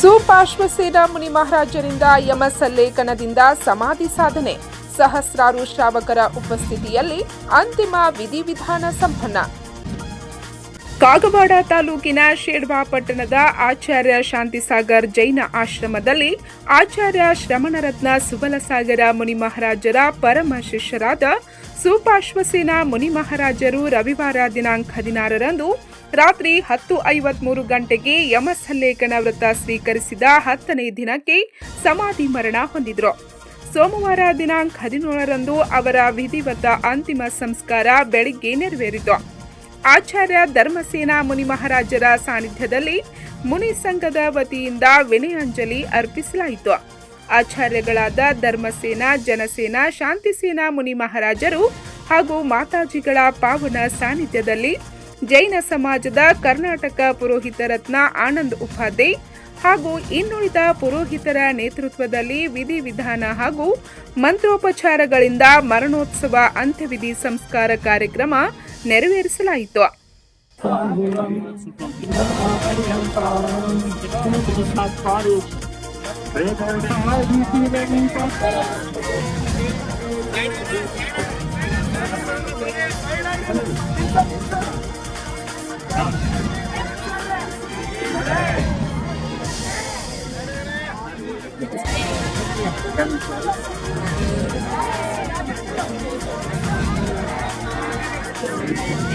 ಸುಪಾರ್ಶ್ವಸೇನಾ ಮುನಿ ಮಹಾರಾಜರಿಂದ ಯಮಸಲ್ಲೇಖನದಿಂದ ಸಮಾಧಿ ಸಾಧನೆ. ಸಹಸ್ರಾರು ಶ್ರಾವಕರ ಉಪಸ್ಥಿತಿಯಲ್ಲಿ ಅಂತಿಮ ವಿಧಿವಿಧಾನ ಸಂಪನ್ನ. ಕಾಗವಾಡ ತಾಲೂಕಿನ ಶೇಡ್ವಾ ಪಟ್ಟಣದ ಆಚಾರ್ಯ ಶಾಂತಿಸಾಗರ್ ಜೈನ ಆಶ್ರಮದಲ್ಲಿ ಆಚಾರ್ಯ ಶ್ರಮಣರತ್ನ ಸುಬಲಸಾಗರ ಮುನಿ ಮಹಾರಾಜರ ಪರಮ ಶಿಷ್ಯರಾದ ಸುಪಾರ್ಶ್ವಸೇನ ಮುನಿ ಮಹಾರಾಜರು ರವಿವಾರ ದಿನಾಂಕ ಹದಿನಾರರಂದು ರಾತ್ರಿ ಹತ್ತು ಐವತ್ಮೂರು ಗಂಟೆಗೆ ಯಮಸಲ್ಲೇಖನ ವ್ರತ ಸ್ವೀಕರಿಸಿದ ಹತ್ತನೇ ದಿನಕ್ಕೆ ಸಮಾಧಿ ಮರಣ ಹೊಂದಿದ್ರು. ಸೋಮವಾರ ದಿನಾಂಕ ಹದಿನೇಳರಂದು ಅವರ ವಿಧಿವತ ಅಂತಿಮ ಸಂಸ್ಕಾರ ಬೆಳಿಗ್ಗೆ ನೆರವೇರಿತು. ಆಚಾರ್ಯ ಧರ್ಮಸೇನಾ ಮುನಿ ಮಹಾರಾಜರ ಸಾನ್ನಿಧ್ಯದಲ್ಲಿ ಮುನಿ ಸಂಘದ ವತಿಯಿಂದ ವಿನಯಾಂಜಲಿ ಅರ್ಪಿಸಲಾಯಿತು. ಆಚಾರ್ಯಗಳಾದ ಧರ್ಮಸೇನಾ, ಜನಸೇನಾ, ಶಾಂತಿಸೇನಾ ಮುನಿ ಮಹಾರಾಜರು ಹಾಗೂ ಮಾತಾಜಿಗಳ ಪಾವನ ಸಾನ್ನಿಧ್ಯದಲ್ಲಿ ಜೈನ ಸಮಾಜದ ಕರ್ನಾಟಕ ಪುರೋಹಿತ ರತ್ನ ಆನಂದ್ ಉಪಾಧ್ಯಾಯ್ ಹಾಗೂ ಇನ್ನುಳಿದ ಪುರೋಹಿತರ ನೇತೃತ್ವದಲ್ಲಿ ವಿಧಿವಿಧಾನ ಹಾಗೂ ಮಂತ್ರೋಪಚಾರಗಳಿಂದ ಮರಣೋತ್ಸವ ಅಂತ್ಯವಿಧಿ ಸಂಸ್ಕಾರ ಕಾರ್ಯಕ್ರಮ ನೆರವೇರಿಸಲಾಯಿತು.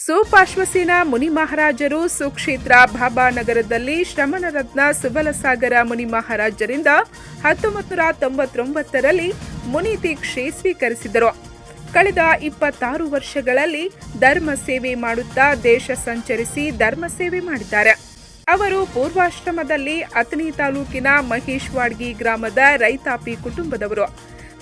ಸುಪಾರ್ಶ್ವಸೇನ ಮುನಿ ಮಹಾರಾಜರು ಸುಕ್ಷೇತ್ರ ಭಾಬಾನಗರದಲ್ಲಿ ಶ್ರಮಣರತ್ನ ಸುಬಲಸಾಗರ ಮುನಿ ಮಹಾರಾಜರಿಂದ ಹತ್ತೊಂಬತ್ತು ನೂರ ತೊಂಬತ್ತೊಂಬತ್ತರಲ್ಲಿ ಮುನಿ ದೀಕ್ಷೆ ಸ್ವೀಕರಿಸಿದರು. ಕಳೆದ ಇಪ್ಪತ್ತಾರು ವರ್ಷಗಳಲ್ಲಿ ಧರ್ಮ ಸೇವೆ ಮಾಡುತ್ತಾ ದೇಶ ಸಂಚರಿಸಿ ಧರ್ಮ ಸೇವೆ ಮಾಡಿದ್ದಾರೆ. ಅವರು ಪೂರ್ವಾಶ್ರಮದಲ್ಲಿ ಅತನಿ ತಾಲೂಕಿನ ಮಹೇಶ್ವಾಡ್ಗಿ ಗ್ರಾಮದ ರೈತಾಪಿ ಕುಟುಂಬದವರು.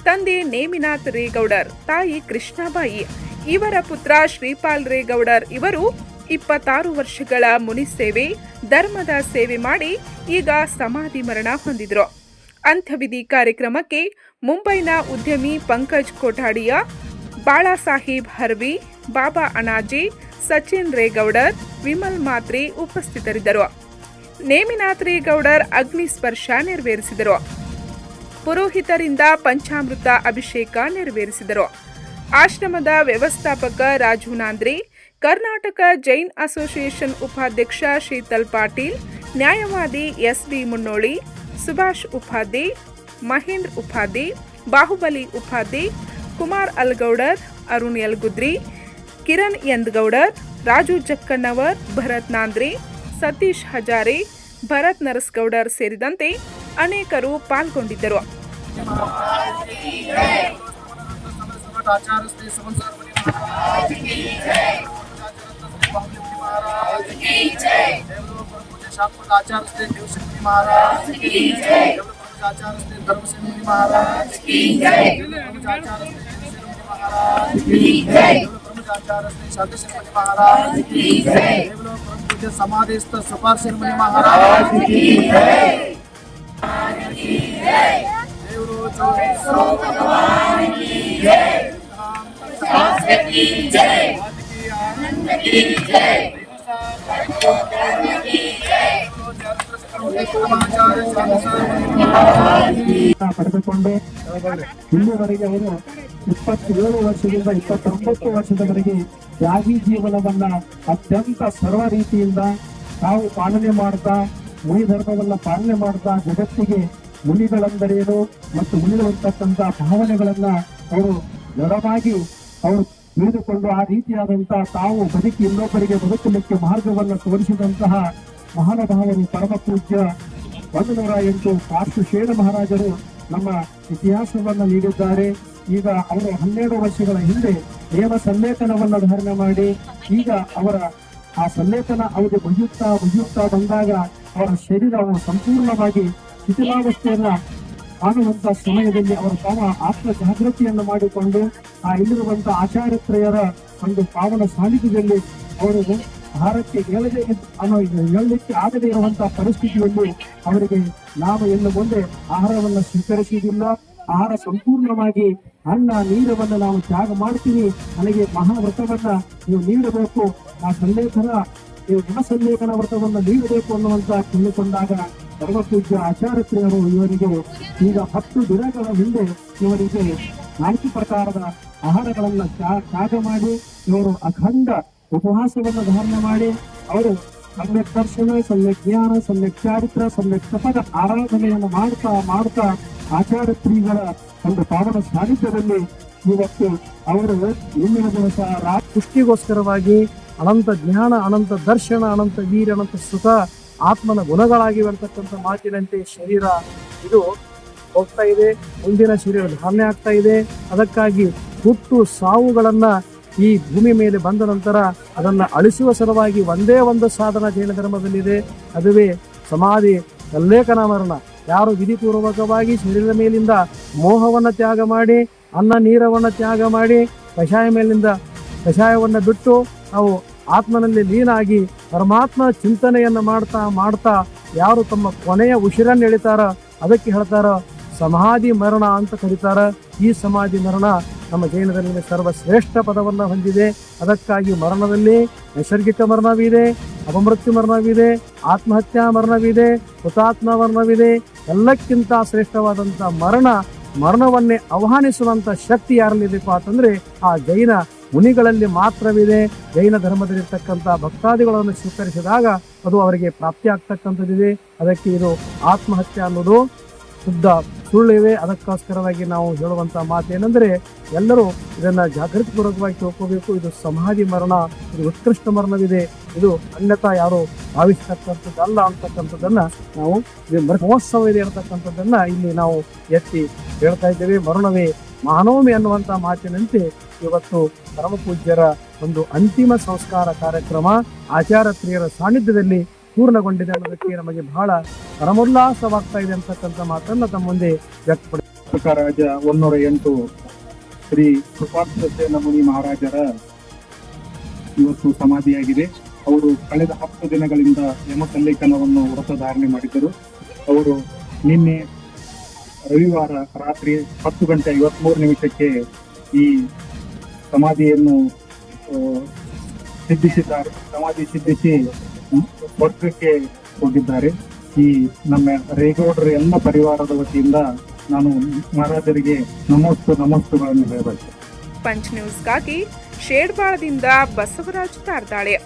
ತಂದೆ ನೇಮಿನಾಥ್ ರೇಗೌಡರ್, ತಾಯಿ ಕೃಷ್ಣಾಬಾಯಿ, ಇವರ ಪುತ್ರ ಶ್ರೀಪಾಲ್ ರೇಗೌಡರ್ ಇವರು ಇಪ್ಪತ್ತಾರು ವರ್ಷಗಳ ಮುನಿ ಸೇವೆ, ಧರ್ಮದ ಸೇವೆ ಮಾಡಿ ಈಗ ಸಮಾಧಿ ಮರಣ ಹೊಂದಿದ್ರು. ಅಂತ್ಯವಿಧಿ ಕಾರ್ಯಕ್ರಮಕ್ಕೆ ಮುಂಬೈನ ಉದ್ಯಮಿ ಪಂಕಜ್ ಕೋಠಾಡಿಯ ಬಾಳಾಸಾಹೇಬ್ ಹರ್ವಿ, ಬಾಬಾ ಅಣಾಜಿ, ಸಚಿನ್ ರೇಗೌಡರ್, ವಿಮಲ್ ಮಾತ್ರೆ ಉಪಸ್ಥಿತರಿದ್ದರು. ನೇಮಿನಾಥ್ ರೇಗೌಡರ್ ಅಗ್ನಿ ಸ್ಪರ್ಶ ನೆರವೇರಿಸಿದರು. ಪುರೋಹಿತರಿಂದ ಪಂಚಾಮೃತ ಅಭಿಷೇಕ ನೆರವೇರಿಸಿದರು. ಆಶ್ರಮದ ವ್ಯವಸ್ಥಾಪಕ ರಾಜು ನಾಂದ್ರಿ, ಕರ್ನಾಟಕ ಜೈನ್ ಅಸೋಸಿಯೇಷನ್ ಉಪಾಧ್ಯಕ್ಷ ಶೀತಲ್ ಪಾಟೀಲ್, ನ್ಯಾಯವಾದಿ ಎಸ್ ಬಿ ಮುನ್ನೋಳಿ ಸುಭಾಷ್ ಉಪಾಧ್ಯಾಯ್ ಮಹೇಂದ್ರ ಉಪಾಧ್ಯಾಯ್ ಬಾಹುಬಲಿ ಉಪಾಧ್ಯಾಯ್ ಕುಮಾರ್ ಅಲ್ಗೌಡರ್ ಅರುಣ್ ಯಲ್ಗುದ್ರಿ ಕಿರಣ್ ಯಂದಗೌಡರ್ ರಾಜು ಜಕ್ಕಣ್ಣವರ್ ಭರತ್ ನಾಂದ್ರಿ ಸತೀಶ್ ಹಜಾರೆ ಭರತ್ ನರಸ್ಗೌಡರ್ ಸೇರಿದಂತೆ ಅನೇಕರು ಪಾಲ್ಗೊಂಡಿದ್ದರು आचार्य शाश्वत आचार्य श्री देव शक्ति महाराज। आचार्य श्री धर्म शक्ति महाराज। आचार्य महाराज। श्री शांति महाराज समाधि शर्मणि महाराज। देवरो जो भगवान की जय। जय। आनंद ಪಡೆದುಕೊಂಡು ಇಲ್ಲಿವರೆಗೆ ಅವರು ಇಪ್ಪತ್ತೇಳು ವರ್ಷದಿಂದ ಇಪ್ಪತ್ತೊಂಬತ್ತು ವರ್ಷದವರೆಗೆ ತ್ಯಾಗಿ ಜೀವನವನ್ನ ಅತ್ಯಂತ ಸರ್ವ ರೀತಿಯಿಂದ ತಾವು ಪಾಲನೆ ಮಾಡ್ತಾ, ಮುನಿ ಧರ್ಮವನ್ನ ಪಾಲನೆ ಮಾಡ್ತಾ, ಜಗತ್ತಿಗೆ ಮುನಿಗಳೆಂದರೇನು ಮತ್ತು ಮುನಿಗಳಿರ್ತಕ್ಕಂಥ ಭಾವನೆಗಳನ್ನ ಅವರು ದೃಢವಾಗಿ ಅವರು ತಿಳಿದುಕೊಂಡು ಆ ರೀತಿಯಾದಂತಹ ತಾವು ಬದುಕಿ ಇನ್ನೊಬ್ಬರಿಗೆ ಬದುಕಲಿಕ್ಕೆ ಮಾರ್ಗವನ್ನು ತೋರಿಸಿದಂತಹ ಮಹಾನುಭಾವರು ಪರಮ ಪೂಜ್ಯ ಒಂದು ನೂರ ಎಂಟು ಪಾರ್ಶ್ವಶೇಣ ಮಹಾರಾಜರು ನಮ್ಮ ಇತಿಹಾಸವನ್ನು ನೀಡಿದ್ದಾರೆ. ಈಗ ಅವರು ಹನ್ನೆರಡು ವರ್ಷಗಳ ಹಿಂದೆ ದೇವ ಸಲ್ಲೇಖನವನ್ನ ಧಾರಣೆ ಮಾಡಿ, ಈಗ ಅವರ ಆ ಸಲ್ಲೇಖನ ಅವರಿಗೆ ಮುಗಿಯುತ್ತಾ ಮುಗಿಯುತ್ತಾ ಬಂದಾಗ ಅವರ ಶರೀರವು ಸಂಪೂರ್ಣವಾಗಿ ಶಿಥಿಲಾವಸ್ಥೆಯನ್ನು ಆಗುವಂತ ಸಮಯದಲ್ಲಿ ಅವರು ತಾವ ಆತ್ಮ ಜಾಗೃತಿಯನ್ನು ಮಾಡಿಕೊಂಡು, ಆ ಇಲ್ಲಿರುವಂತಹ ಆಚಾರ್ಯತ್ರಯರ ಒಂದು ಪಾವನ ಸಾನ್ನಿಧ್ಯದಲ್ಲಿ ಅವರು ಆಹಾರಕ್ಕೆ ಗೆಲ್ಲದೆ ಅನ್ನೋ ಹೇಳಲಿಕ್ಕೆ ಆಗದೇ ಇರುವಂತಹ ಪರಿಸ್ಥಿತಿಯಲ್ಲಿ ಅವರಿಗೆ ನಾವು ಎಲ್ಲ ಮುಂದೆ ಆಹಾರವನ್ನು ಸ್ವೀಕರಿಸುವುದಿಲ್ಲ. ಆಹಾರ ಸಂಪೂರ್ಣವಾಗಿ ಅನ್ನ, ನೀರವನ್ನು ನಾವು ತ್ಯಾಗ ಮಾಡ್ತೀವಿ. ನನಗೆ ಮಹಾವ್ರತವನ್ನ ನೀವು ನೀಡಬೇಕು. ಆ ಸಲ್ಲೇಖನ ನೀವು ಗುಣಸಲ್ಲೇಖನ ವ್ರತವನ್ನು ನೀಡಬೇಕು ಅನ್ನುವಂತ ಕೇಳಿಕೊಂಡಾಗ ಸರ್ವಪೂಜ್ಯ ಆಚಾರ್ಯರು ಇವರಿಗೆ ಈಗ ಹತ್ತು ದಿನಗಳ ಹಿಂದೆ ಇವರಿಗೆ ನಾಲ್ಕು ಪ್ರಕಾರದ ಆಹಾರಗಳನ್ನು ತ್ಯಾ- ತ್ಯಾಗ ಮಾಡಿ, ಇವರು ಅಖಂಡ ಉಪವಾಸವನ್ನು ಧಾರಣೆ ಮಾಡಿ ಅವರು ಸಮ್ಯಕ್ ದರ್ಶನ, ಸಮ್ಯಕ್ ಜ್ಞಾನ, ಸಮ್ಯಕ್ ಚಾರಿತ್ರ, ಸಮ್ಯಕ್ ತಪದ ಆರಾಧನೆಯನ್ನು ಮಾಡ್ತಾ ಮಾಡ್ತಾ ಆಚಾರ್ಯ ಶ್ರೀಗಳ ಒಂದು ಪಾವನ ಸಾನ್ನಿಧ್ಯದಲ್ಲಿ ಇವತ್ತು ಅವರು ಇಂದಿನ ದಿವಸ ರಾ ಪುಷ್ಟಿಗೋಸ್ಕರವಾಗಿ ಅನಂತ ಜ್ಞಾನ, ಅನಂತ ದರ್ಶನ, ಅನಂತ ವೀರ ಅನಂತ ಸುಖ, ಆತ್ಮನ ಗುಣಗಳಾಗಿವೆ ಬರ್ತಕ್ಕಂಥ ಮಾತಿನಂತೆ ಶರೀರ ಇದು ಹೋಗ್ತಾ ಇದೆ. ಮುಂದಿನ ಶರೀರ ಧಾರಣೆ ಆಗ್ತಾ ಇದೆ. ಅದಕ್ಕಾಗಿ ಹುಟ್ಟು ಸಾವುಗಳನ್ನ ಈ ಭೂಮಿ ಮೇಲೆ ಬಂದ ನಂತರ ಅದನ್ನು ಅಳಿಸುವ ಸಲುವಾಗಿ ಒಂದೇ ಒಂದು ಸಾಧನ ಜೈನ ಧರ್ಮದಲ್ಲಿದೆ. ಅದುವೇ ಸಮಾಧಿ ಮರಣ ಯಾರು ವಿಧಿಪೂರ್ವಕವಾಗಿ ಶರೀರದ ಮೇಲಿಂದ ಮೋಹವನ್ನು ತ್ಯಾಗ ಮಾಡಿ, ಅನ್ನ ನೀರವನ್ನು ತ್ಯಾಗ ಮಾಡಿ, ಕಷಾಯ ಮೇಲಿಂದ ಕಷಾಯವನ್ನು ಬಿಟ್ಟು ಅವು ಆತ್ಮನಲ್ಲಿ ಲೀನಾಗಿ ಪರಮಾತ್ಮ ಚಿಂತನೆಯನ್ನು ಮಾಡ್ತಾ ಮಾಡ್ತಾ ಯಾರು ತಮ್ಮ ಕೊನೆಯ ಉಸಿರನ್ನ ಎಳಿತಾರ ಅದಕ್ಕೆ ಹೇಳ್ತಾರ ಸಮಾಧಿ ಮರಣ ಅಂತ ಕರೀತಾರ. ಈ ಸಮಾಧಿ ಮರಣ ನಮ್ಮ ಜೈನದಲ್ಲಿ ಸರ್ವಶ್ರೇಷ್ಠ ಪದವನ್ನು ಹೊಂದಿದೆ. ಅದಕ್ಕಾಗಿ ಮರಣದಲ್ಲಿ ನೈಸರ್ಗಿಕ ಮರಣವಿದೆ, ಅಪಮೃತ್ಯು ಮರಣವಿದೆ, ಆತ್ಮಹತ್ಯಾ ಮರಣವಿದೆ, ಹುತಾತ್ಮ ಮರಣವಿದೆ. ಎಲ್ಲಕ್ಕಿಂತ ಶ್ರೇಷ್ಠವಾದಂಥ ಮರಣ, ಮರಣವನ್ನೇ ಆಹ್ವಾನಿಸುವಂಥ ಶಕ್ತಿ ಯಾರಲ್ಲಿದೆಪ್ಪ ಅಂತಂದರೆ ಆ ಜೈನ ಮುನಿಗಳಲ್ಲಿ ಮಾತ್ರವಿದೆ. ಜೈನ ಧರ್ಮದಲ್ಲಿರ್ತಕ್ಕಂಥ ಭಕ್ತಾದಿಗಳನ್ನು ಸ್ವೀಕರಿಸಿದಾಗ ಅದು ಅವರಿಗೆ ಪ್ರಾಪ್ತಿ ಆಗ್ತಕ್ಕಂಥದ್ದಿದೆ ಅದಕ್ಕೆ ಇದು ಆತ್ಮಹತ್ಯೆ ಅನ್ನೋದು ಶುದ್ಧ ಸುಳ್ಳಿವೆ. ಅದಕ್ಕೋಸ್ಕರವಾಗಿ ನಾವು ಹೇಳುವಂತ ಮಾತೇನೆಂದರೆ, ಎಲ್ಲರೂ ಇದನ್ನ ಜಾಗೃತಿಪೂರ್ವಕವಾಗಿ ತಿಳ್ಕೋಬೇಕು. ಇದು ಸಮಾಧಿ ಮರಣ, ಇದು ಉತ್ಕೃಷ್ಟ ಮರಣವಿದೆ. ಇದು ಅನ್ಯತಾ ಯಾರು ಭಾವಿಸ್ತಕ್ಕಂಥದ್ದಲ್ಲ ಅಂತಕ್ಕಂಥದ್ದನ್ನ ನಾವು ಮಹೋತ್ಸವ ಇದೆ ಅಂತಕ್ಕಂಥದ್ದನ್ನ ಇಲ್ಲಿ ನಾವು ಎತ್ತಿ ಹೇಳ್ತಾ ಇದ್ದೇವೆ. ಮರಣವೇ ಮಾನವಮಿ ಅನ್ನುವಂತ ಮಾತಿನಂತೆ ಇವತ್ತು ಪರಮಪೂಜ್ಯರ ಒಂದು ಅಂತಿಮ ಸಂಸ್ಕಾರ ಕಾರ್ಯಕ್ರಮ ಆಚಾರ್ಯತ್ರಿಯರ ಸಾನ್ನಿಧ್ಯದಲ್ಲಿ ಪೂರ್ಣಗೊಂಡಿದೆ ಅನ್ನೋದಕ್ಕೆ ನಮಗೆ ಬಹಳ ಪರಮೋಲ್ಲಾಸವಾಗ್ತಾ ಇದೆ ಅಂತಕ್ಕಂಥ ಮಾತನ್ನ ತಮ್ಮ ಮುಂದೆ ವ್ಯಕ್ತಪಡಿಸ ರಾಜ ಒಂದೂರ ಎಂಟು ಶ್ರೀ ಕೃಪಾಸೇನ ಮುನಿ ಮಹಾರಾಜರ ಇವತ್ತು ಸಮಾಧಿಯಾಗಿದೆ. ಅವರು ಕಳೆದ ಹತ್ತು ದಿನಗಳಿಂದ ಯಮಕಲ್ಲೇಖನವನ್ನು ವ್ರತ ಧಾರಣೆ ಮಾಡಿದ್ದರು. ಅವರು ನಿನ್ನೆ ರವಿವಾರ ರಾತ್ರಿ ಹತ್ತು ಗಂಟೆ ಐವತ್ಮೂರು ನಿಮಿಷಕ್ಕೆ ಈ ಸಮಾಧಿಯನ್ನು ಸಿದ್ಧಿಸಿದ್ದಾರೆ. ಸಮಾಧಿ ಸಿದ್ಧಿಸಿ ಸ್ವರ್ಗಕ್ಕೆ ಹೋಗಿದ್ದಾರೆ. ಈ ನಮ್ಮ ರೇಗೌಡರ ಎಲ್ಲ ಪರಿವಾರದ ವತಿಯಿಂದ ನಾನು ಮಹಾರಾಜರಿಗೆ ನಮಸ್ತು ನಮಸ್ತುಗಳನ್ನು ಹೇಳಬೇಕು ಪಂಚ್ ನ್ಯೂಸ್ಗಾಗಿ ಶೇಡ್ಬಾಳದಿಂದ ಬಸವರಾಜ್ ತಾರ್ದಾಳೆ.